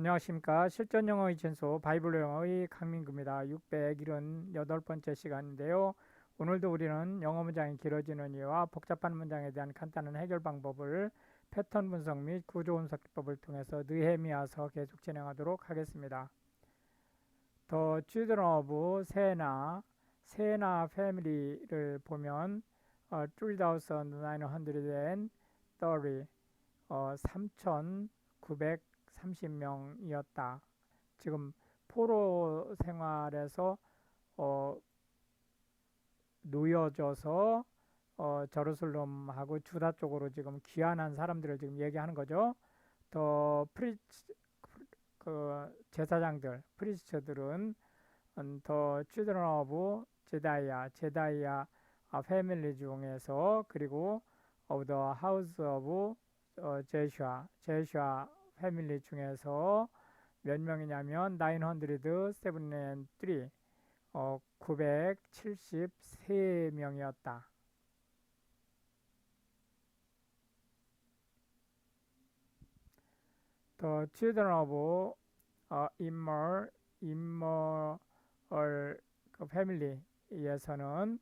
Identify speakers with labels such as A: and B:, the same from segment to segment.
A: 안녕하십니까. 실전 영어 이천소 바이블 영어의 강민구입니다. 678번째 시간인데요. 오늘도 우리는 영어 문장이 길어지는 이유와 복잡한 문장에 대한 간단한 해결 방법을 패턴 분석 및 구조 분석 기법을 통해서 느헤미야서 계속 진행하도록 하겠습니다. 더 children of 세나 세나 패밀리를 보면 어, 3,930 어, 3,900 30명이었다. 지금 포로 생활에서 어, 놓여져서 어, 저르슬럼하고 주다 쪽으로 지금 귀환한 사람들을 지금 얘기하는 거죠. 더 프리치 그 제사장들, 프리스처들은 음, 더 children of 제다이아, 제다이아 패밀리 중에서 그리고 of the house of 어, 제슈아, 제슈아 패밀리 중에서 몇 명이냐면 973 어, 973명이었다. The children of uh, immoral, immoral 그 패밀리에서는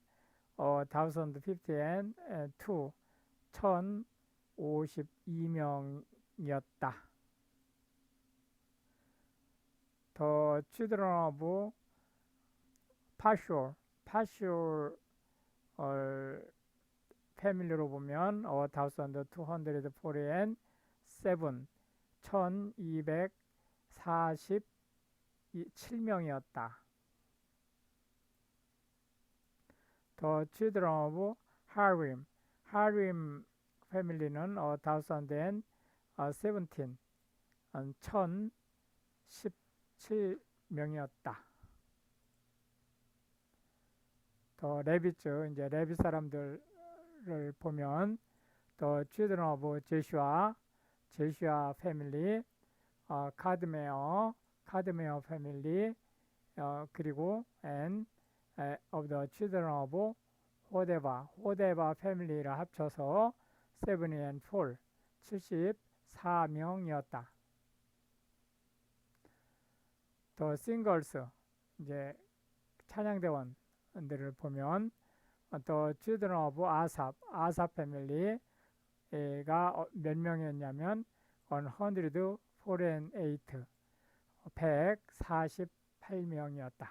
A: 어, 1052 1052명이었다. 더 children of partial, partial 어, 패밀리로 보면 어, 1247 1247명이었다. 더 children of Harim, Harim 패밀리는 어, 1017, 어, 1010 7명이었다. 더 레비츠 이제 레비 사람들을 보면 더 children of 제슈아 제슈아 패밀리 어, 카드메어 카드메어 패밀리 어, 그리고 and uh, of the children of 호데바 호데바 패밀리를 합쳐서 70 and 4 74명이었다. 더 싱글스 이제 찬양대원들을 보면 더 children of 아삽 아삽 패밀리가 몇 명이었냐면 148 148명이었다.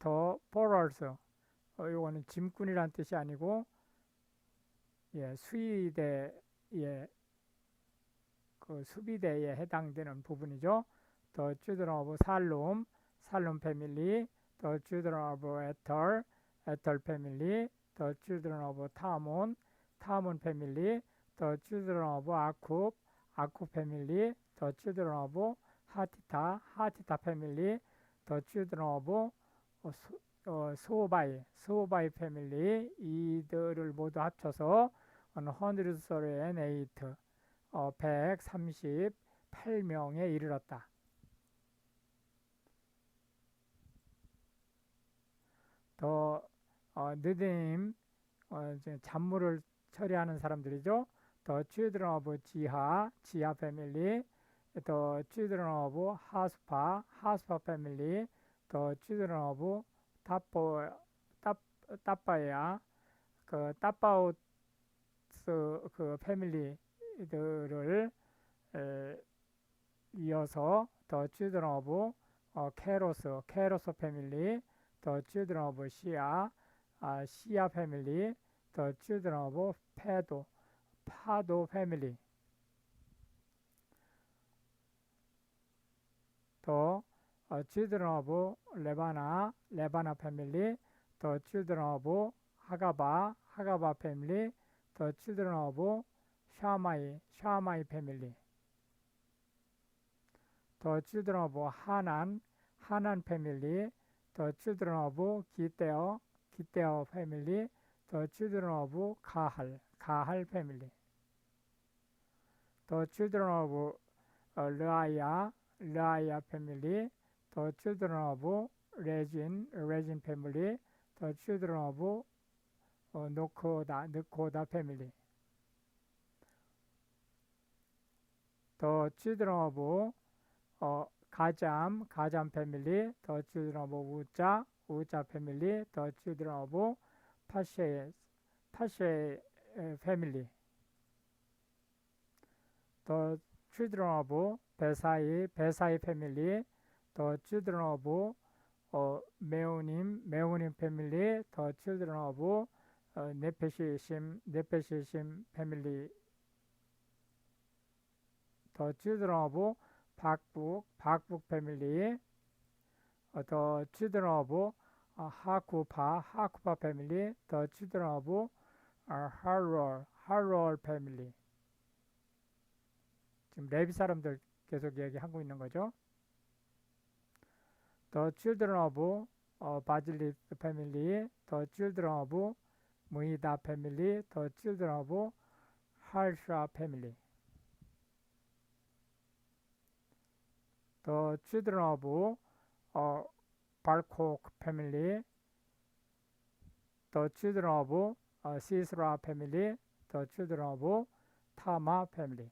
A: 더 보럴스 어, 이거는 짐꾼이란 뜻이 아니고 예, 수의대의 그 수비대에 해당되는 부분이죠. 더 children of 살롬, 살롬 패밀리, 더 children of 에털, 에털 패밀리, 더 children of 타몬, 타몬 패밀리, 더 children of 아쿱, 아쿱 패밀리, 더 children of 하티타, 하티타 패밀리, 더 children of 어, 소바이, 소바이 패밀리 이들을 모두 합쳐서 138 어, 138명에 이르렀다. 더 어, 느드님 어, 잡물을 처리하는 사람들이죠. 더 children of 지하, 지하 패밀리, 더 children of 하스파, 하스파 패밀리, 더 children of 타포, 따빠야, 그 따빠우스 그 패밀리들을 에, 이어서 더 children of 어, 케로스, 케로스 패밀리, 더 children of 시아, 아, 시아 패밀리, 더 children of 페도, 파도 패밀리. 더 어, children of 레바나, 레바나 패밀리, 더 children of 하가바, 하가바 패밀리, 더 children of 샤마이, 샤마이 패밀리. 더 children of 하난, 하난 패밀리, 더 children of 기테어, 기테어 패밀리, 더 children of 가할, 가할 패밀리. 더 children of 어, 르아야, 르아야 패밀리, 더 children of 레진, 레진 패밀리, 더 children of 어, 노코다, 느코다 패밀리. the children of 어, 가잠, 가잠 패밀리, the children of 우자, 우자 패밀리, the children of 파쉐, 파쉐 패밀리, the children of 베사이, 베사이 패밀리, the children of 어, 메오님, 메오님 패밀리, children of 어, 네페시심, 네페시심 패밀리, the children of 박북, 박북 패밀리, 어, the children of 어, 하쿠파, 하쿠파 패밀리, the children of 어, 하롤, 하롤 패밀리. 지금 레비 사람들 계속 얘기하고 있는 거죠. The children of 어, 바질리스 패밀리, the children of 무이다 패밀리, the children of 할샤 패밀리. The children of 어, 발콕 패밀리, the children of 어, 시스라 패밀리, the children of 타마 패밀리.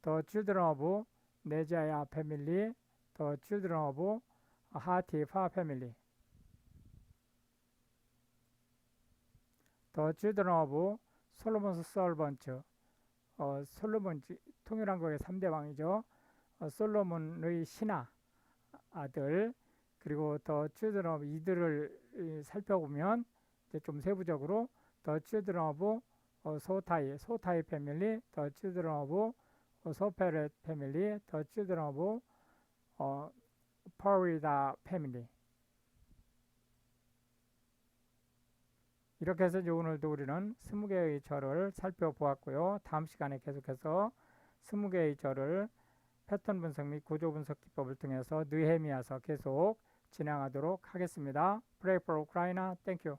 A: The children of 네자야 패밀리, the children of 하티파 패밀리. The children of 솔로몬스 설번츠, 어, 솔로몬 통일한 거의 3대 왕이죠. 어, 솔로몬의 신하 아들 그리고 더 of 이들을 이, 살펴보면 이제 좀 세부적으로 더 children of 어, 소타이 소타이 패밀리, 더 of 어, 소페렛 패밀리, 더 children of 어, 퍼리다 패밀리. 이렇게 해서 이제 오늘도 우리는 스무 개의 절을 살펴보았고요. 다음 시간에 계속해서 스무 개의 절을 패턴 분석 및 구조 분석 기법을 통해서 느헤미야서 계속 진행하도록 하겠습니다. Pray for Ukraine. Thank you.